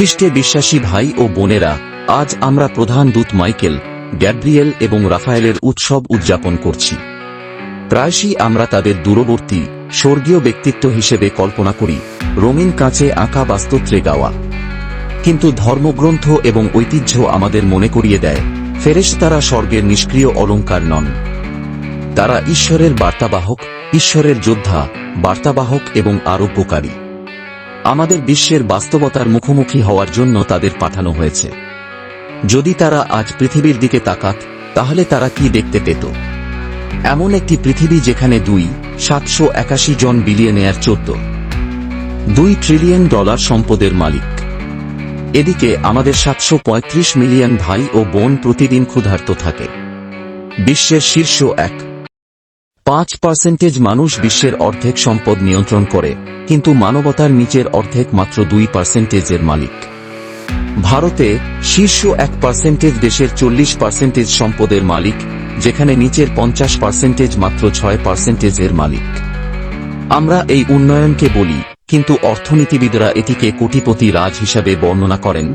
খ্রিস্টে বিশ্বাসী ভাই ও বোনেরা, আজ আমরা প্রধান দূত মাইকেল, গ্যাব্রিয়েল এবং রাফায়েলের উৎসব উদযাপন করছি। প্রায়শই আমরা তাদের দূরবর্তী, স্বর্গীয় ব্যক্তিত্ব হিসেবে কল্পনা করি, রঙিন কাঁচে আঁকা বাস্তত্রে গাওয়া। কিন্তু ধর্মগ্রন্থ এবং ঐতিহ্য আমাদের মনে করিয়ে দেয়, ফেরেশতারা স্বর্গের নিষ্ক্রিয় অলঙ্কার নন। তারা ঈশ্বরের বার্তাবাহক, ঈশ্বরের যোদ্ধা, বার্তাবাহক এবং আরোগ্যকারী। আমাদের বিশ্বের বাস্তবতার মুখোমুখি হওয়ার জন্য তাদের পাঠানো হয়েছে। যদি তারা আজ পৃথিবীর দিকে তাকাত, তাহলে তারা কি দেখতে পেত? এমন একটি পৃথিবী যেখানে দুই, সাতশো একাশি জন বিলিয়নেয়ার চোদ্দ, দুই ট্রিলিয়ন ডলার সম্পদের মালিক। এদিকে আমাদের সাতশো পঁয়ত্রিশ মিলিয়ন ভাই ও বোন প্রতিদিন ক্ষুধার্ত থাকে। বিশ্বের শীর্ষ এক পাঁচ পার্সেন্টেজ মানুষ বিশ্বের অর্ধেক সম্পদ নিয়ন্ত্রণ করে, কিন্তু মানবতার নিচের অর্ধেক মাত্র দুই পার্সেন্টেজের মালিক। ভারতে শীর্ষ এক পার্সেন্টেজ দেশের চল্লিশ পার্সেন্টেজ সম্পদের মালিক, যেখানে নিচের পঞ্চাশ পার্সেন্টেজ মাত্র ছয় পার্সেন্টেজের মালিক। আমরা এই উন্নয়নকে বলি, কিন্তু অর্থনীতিবিদরা এটিকে কোটিপতি রাজ হিসাবে বর্ণনা করেন,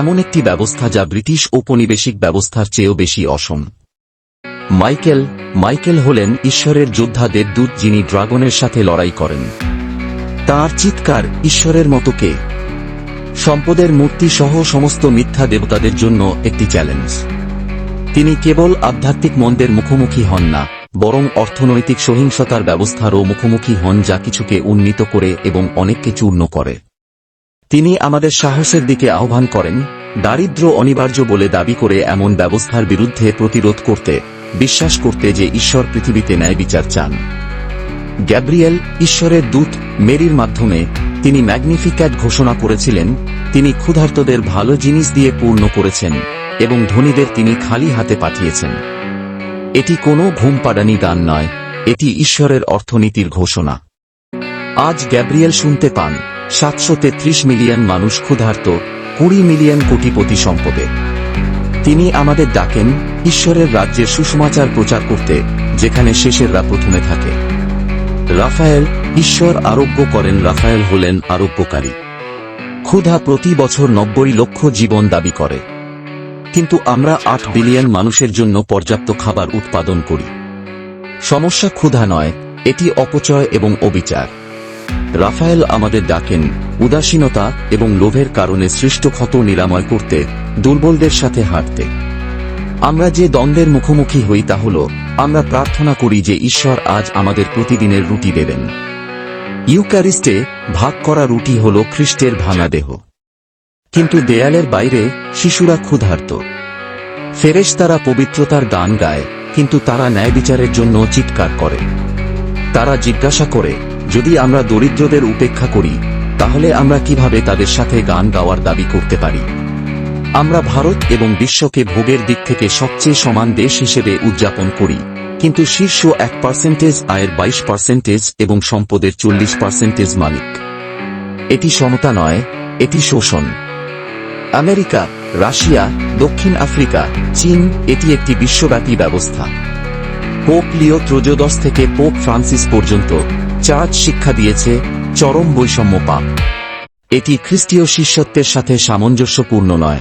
এমন একটি ব্যবস্থা যা ব্রিটিশ ঔপনিবেশিক ব্যবস্থার চেয়েও বেশি অসম। মাইকেল মাইকেল হলেন ঈশ্বরের যোদ্ধাদের দূত যিনি ড্রাগনের সাথে লড়াই করেন। তার চিৎকার ঈশ্বরের মতো কে? সম্পদের মূর্তি সহ সমস্ত মিথ্যা দেবতাদের জন্য একটি চ্যালেঞ্জ। তিনি কেবল আধ্যাত্মিক মন্দের মুখোমুখি হন না, বরং অর্থনৈতিক সহিংসতার ব্যবস্থারও মুখোমুখি হন যা কিছুকে উন্নীত করে এবং অনেককে চূর্ণ করে। তিনি আমাদের সাহসের দিকে আহ্বান করেন দারিদ্র অনিবার্য বলে দাবি করে এমন ব্যবস্থার বিরুদ্ধে প্রতিরোধ করতে। বিশ্বাস করতে যে ঈশ্বর পৃথিবীতে ন্যায় বিচার চান। গ্যাব্রিয়েল, ঈশ্বরের দূত মেরির মাধ্যমে তিনি ম্যাগনিফিক্যাট ঘোষণা করেছিলেন, তিনি ক্ষুধার্তদের ভালো জিনিস দিয়ে পূর্ণ করেছেন এবং ধনীদের তিনি খালি হাতে পাঠিয়েছেন। এটি কোনো ঘুমপাড়ানি গান নয়, এটি ঈশ্বরের অর্থনীতির ঘোষণা। আজ গ্যাব্রিয়েল শুনতে পান, সাতশো তেত্রিশ মিলিয়ন মানুষ ক্ষুধার্ত, কুড়ি মিলিয়ন কোটিপতি সম্পদে। তিনি আমাদের ডাকেন ঈশ্বরের রাজ্যের সুসমাচার প্রচার করতে, যেখানে শেষেররা প্রথমে থাকে। রাফায়েল, ঈশ্বর আরোগ্য করেন, রাফায়েল হলেন আরোগ্যকারী। ক্ষুধা প্রতি বছর নব্বই লক্ষ জীবন দাবি করে। কিন্তু আমরা আট বিলিয়ন মানুষের জন্য পর্যাপ্ত খাবার উৎপাদন করি। সমস্যা ক্ষুধা নয়, এটি অপচয় এবং অবিচার। রাফায়েল আমাদের ডাকেন, উদাসীনতা এবং লোভের কারণে সৃষ্ট ক্ষত নিরাময় করতে, দুর্বলদের সাথে হাঁটতে। আমরা যে দ্বন্দ্বের মুখোমুখি হই তা হল, আমরা প্রার্থনা করি যে ঈশ্বর আজ আমাদের প্রতিদিনের রুটি দেবেন। ইউক্যারিস্টে ভাগ করা রুটি হল খ্রিস্টের ভাঙা দেহ। কিন্তু দেয়ালের বাইরে শিশুরা ক্ষুধার্ত। ফেরেশ তারা পবিত্রতার গান গায়, কিন্তু তারা ন্যায় বিচারের জন্য চিৎকার করে। তারা জিজ্ঞাসা করে, যদি আমরা দরিদ্রদের উপেক্ষা করি, তাহলে আমরা কীভাবে তাদের সাথে গান গাওয়ার দাবি করতে পারি? আমরা ভারত এবং বিশ্বকে ভোগের দিক থেকে সবচেয়ে সমান দেশ হিসেবে উদযাপন করি। কিন্তু শীর্ষ এক পার্সেন্টেজ আয়ের বাইশ পার্সেন্টেজ এবং সম্পদের চল্লিশ পার্সেন্টেজ মালিক। এটি সমতা নয়, এটি শোষণ। আমেরিকা, রাশিয়া, দক্ষিণ আফ্রিকা, চীন, এটি একটি বিশ্বব্যাপী ব্যবস্থা। পোপ লিও ত্রয়োদশ থেকে পোপ ফ্রান্সিস পর্যন্ত চার্চ শিক্ষা দিয়েছে চরম বৈষম্য পাপ। এটি খ্রিস্টীয় শিষ্যত্বের সাথে সামঞ্জস্যপূর্ণ নয়।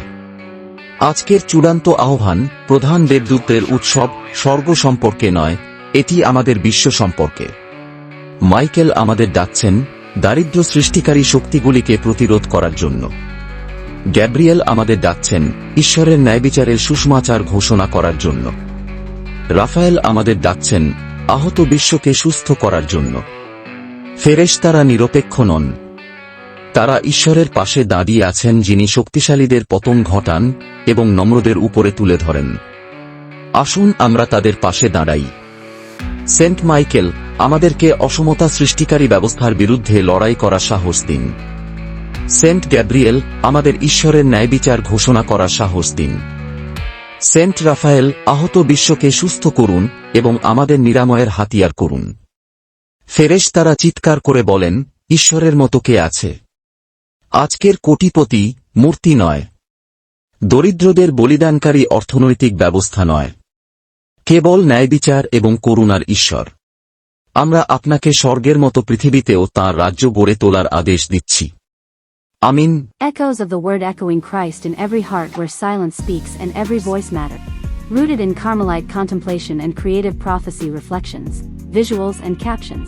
আজকের চূড়ান্ত আহ্বান প্রধান দেবদূতের উৎসব স্বর্গ সম্পর্কে নয়, এটি আমাদের বিশ্ব সম্পর্কে। মাইকেল আমাদের ডাকছেন দারিদ্র সৃষ্টিকারী শক্তিগুলিকে প্রতিরোধ করার জন্য। গ্যাব্রিয়েল আমাদের ডাকছেন ঈশ্বরের ন্যায়বিচারের সুষমাচার ঘোষণা করার জন্য। রাফায়েল আমাদের ডাকছেন আহত বিশ্বকে সুস্থ করার জন্য। ফেরেশতারা নিরপেক্ষ নন তারা ঈশ্বরের পাশে দাঁড়িয়ে আছেন যিনি শক্তিশালীদের পতন ঘটান এবং নম্রদের উপরে তুলে ধরেন। আসুন আমরা তাদের পাশে দাঁড়াই। সেন্ট মাইকেল, আমাদেরকে অসমতা সৃষ্টিকারী ব্যবস্থার বিরুদ্ধে লড়াই করা সাহস দিন। সেন্ট গ্যাব্রিয়েল, আমাদের ঈশ্বরের ন্যায়বিচার ঘোষণা করার সাহস দিন। সেন্ট রাফায়েল, আহত বিশ্বকে সুস্থ করুন এবং আমাদের নিরাময়ের হাতিয়ার করুন। ফেরেশ তারা চিৎকার করে বলেন, ঈশ্বরের মতো কে আছে? আজকের কোটিপতি মূর্তি নয় দরিদ্রদের বলিদানকারী অর্থনৈতিক ব্যবস্থা নয় কেবল ন্যায়বিচার এবং করুণার ঈশ্বর আমরা আপনাকে স্বর্গের মতো পৃথিবীতেও তাঁর রাজ্য গড়ে তোলার আদেশ দিচ্ছি আমিন Echoes of the word echoing Christ in every heart where silence speaks and every voice matter. Rooted in Carmelite contemplation and creative prophecy reflections, visuals and captions.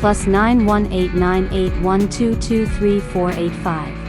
plus 918981223485.